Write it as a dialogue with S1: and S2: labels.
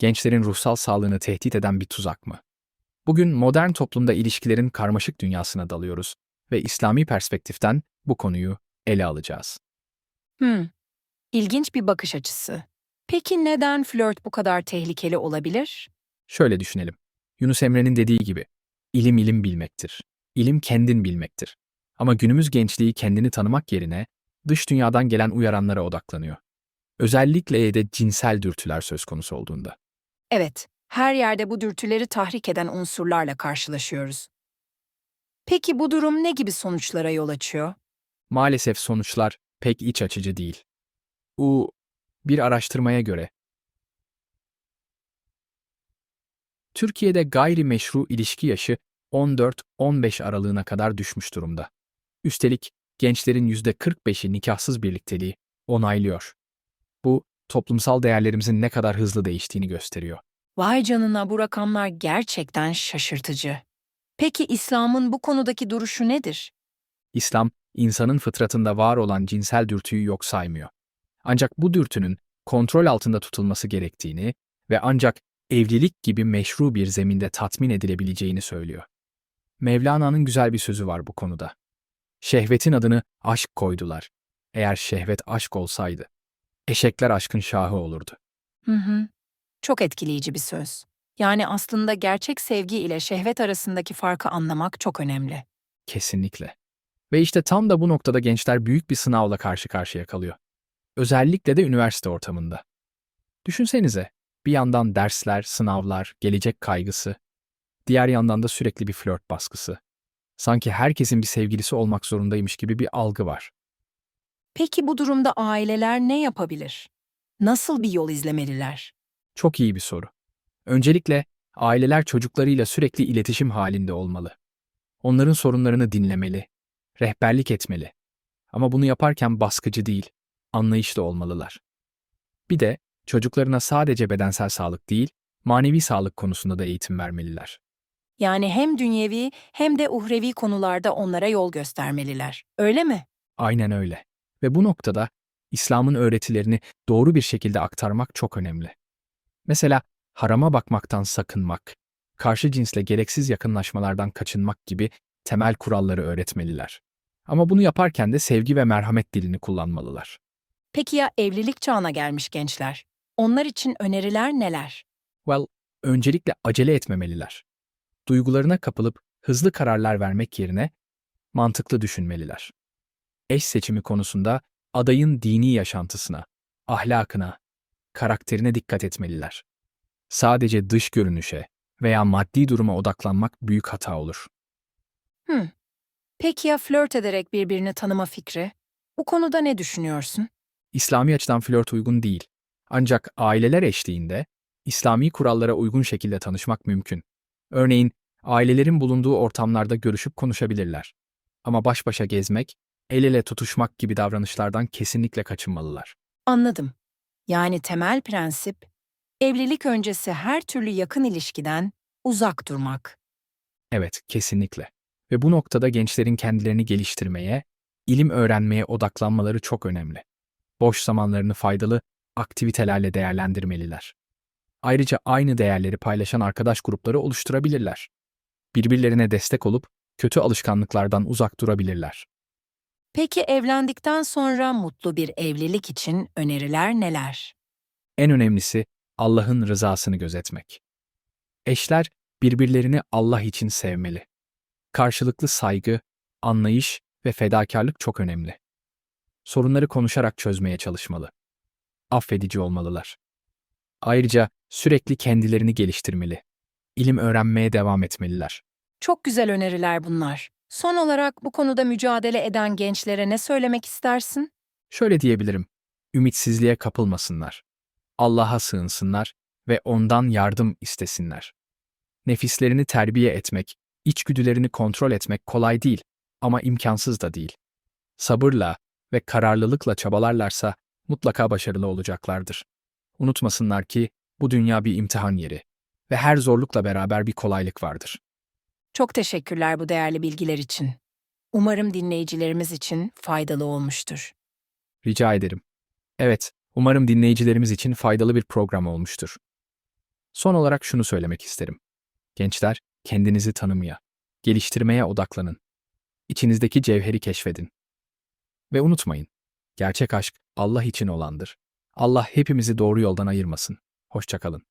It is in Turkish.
S1: gençlerin ruhsal sağlığını tehdit eden bir tuzak mı? Bugün modern toplumda ilişkilerin karmaşık dünyasına dalıyoruz ve İslami perspektiften bu konuyu ele alacağız.
S2: Hmm. İlginç bir bakış açısı. Peki neden flört bu kadar tehlikeli olabilir?
S1: Şöyle düşünelim. Yunus Emre'nin dediği gibi, ilim ilim bilmektir. İlim kendin bilmektir. Ama günümüz gençliği kendini tanımak yerine dış dünyadan gelen uyaranlara odaklanıyor. Özellikle de cinsel dürtüler söz konusu olduğunda.
S2: Evet, her yerde bu dürtüleri tahrik eden unsurlarla karşılaşıyoruz. Peki bu durum ne gibi sonuçlara yol açıyor?
S1: Maalesef sonuçlar pek iç açıcı değil. Bu bir araştırmaya göre Türkiye'de gayrimeşru ilişki yaşı 14-15 aralığına kadar düşmüş durumda. Üstelik gençlerin %45'i nikahsız birlikteliği onaylıyor. Bu, toplumsal değerlerimizin ne kadar hızlı değiştiğini gösteriyor.
S2: Vay canına bu rakamlar gerçekten şaşırtıcı. Peki İslam'ın bu konudaki duruşu nedir?
S1: İslam, insanın fıtratında var olan cinsel dürtüyü yok saymıyor. Ancak bu dürtünün kontrol altında tutulması gerektiğini ve ancak evlilik gibi meşru bir zeminde tatmin edilebileceğini söylüyor. Mevlana'nın güzel bir sözü var bu konuda. Şehvetin adını aşk koydular. Eğer şehvet aşk olsaydı, eşekler aşkın şahı olurdu.
S2: Hı hı. Çok etkileyici bir söz. Yani aslında gerçek sevgi ile şehvet arasındaki farkı anlamak çok önemli.
S1: Kesinlikle. Ve işte tam da bu noktada gençler büyük bir sınavla karşı karşıya kalıyor. Özellikle de üniversite ortamında. Düşünsenize, bir yandan dersler, sınavlar, gelecek kaygısı, diğer yandan da sürekli bir flört baskısı. Sanki herkesin bir sevgilisi olmak zorundaymış gibi bir algı var.
S2: Peki bu durumda aileler ne yapabilir? Nasıl bir yol izlemeliler?
S1: Çok iyi bir soru. Öncelikle aileler çocuklarıyla sürekli iletişim halinde olmalı. Onların sorunlarını dinlemeli, rehberlik etmeli. Ama bunu yaparken baskıcı değil, anlayışlı olmalılar. Bir de çocuklarına sadece bedensel sağlık değil, manevi sağlık konusunda da eğitim vermeliler.
S2: Yani hem dünyevi hem de uhrevi konularda onlara yol göstermeliler. Öyle mi?
S1: Aynen öyle. Ve bu noktada İslam'ın öğretilerini doğru bir şekilde aktarmak çok önemli. Mesela harama bakmaktan sakınmak, karşı cinsle gereksiz yakınlaşmalardan kaçınmak gibi temel kuralları öğretmeliler. Ama bunu yaparken de sevgi ve merhamet dilini kullanmalılar.
S2: Peki ya evlilik çağına gelmiş gençler? Onlar için öneriler neler?
S1: Well, öncelikle acele etmemeliler. Duygularına kapılıp hızlı kararlar vermek yerine mantıklı düşünmeliler. Eş seçimi konusunda adayın dini yaşantısına, ahlakına, karakterine dikkat etmeliler. Sadece dış görünüşe veya maddi duruma odaklanmak büyük hata olur.
S2: Hmm. Peki ya flört ederek birbirini tanıma fikri? Bu konuda ne düşünüyorsun?
S1: İslami açıdan flört uygun değil. Ancak aileler eşliğinde İslami kurallara uygun şekilde tanışmak mümkün. Örneğin ailelerin bulunduğu ortamlarda görüşüp konuşabilirler. Ama baş başa gezmek, el ele tutuşmak gibi davranışlardan kesinlikle kaçınmalılar.
S2: Anladım. Yani temel prensip, evlilik öncesi her türlü yakın ilişkiden uzak durmak.
S1: Evet, kesinlikle. Ve bu noktada gençlerin kendilerini geliştirmeye, ilim öğrenmeye odaklanmaları çok önemli. Boş zamanlarını faydalı aktivitelerle değerlendirmeliler. Ayrıca aynı değerleri paylaşan arkadaş grupları oluşturabilirler. Birbirlerine destek olup kötü alışkanlıklardan uzak durabilirler.
S2: Peki evlendikten sonra mutlu bir evlilik için öneriler neler?
S1: En önemlisi Allah'ın rızasını gözetmek. Eşler birbirlerini Allah için sevmeli. Karşılıklı saygı, anlayış ve fedakarlık çok önemli. Sorunları konuşarak çözmeye çalışmalı. Affedici olmalılar. Ayrıca sürekli kendilerini geliştirmeli. İlim öğrenmeye devam etmeliler.
S2: Çok güzel öneriler bunlar. Son olarak bu konuda mücadele eden gençlere ne söylemek istersin?
S1: Şöyle diyebilirim. Ümitsizliğe kapılmasınlar. Allah'a sığınsınlar ve ondan yardım istesinler. Nefislerini terbiye etmek, içgüdülerini kontrol etmek kolay değil ama imkansız da değil. Sabırla ve kararlılıkla çabalarlarsa mutlaka başarılı olacaklardır. Unutmasınlar ki bu dünya bir imtihan yeri ve her zorlukla beraber bir kolaylık vardır.
S2: Çok teşekkürler bu değerli bilgiler için. Umarım dinleyicilerimiz için faydalı olmuştur.
S1: Rica ederim. Evet, umarım dinleyicilerimiz için faydalı bir program olmuştur. Son olarak şunu söylemek isterim. Gençler, kendinizi tanımaya, geliştirmeye odaklanın. İçinizdeki cevheri keşfedin. Ve unutmayın, gerçek aşk Allah için olandır. Allah hepimizi doğru yoldan ayırmasın. Hoşçakalın.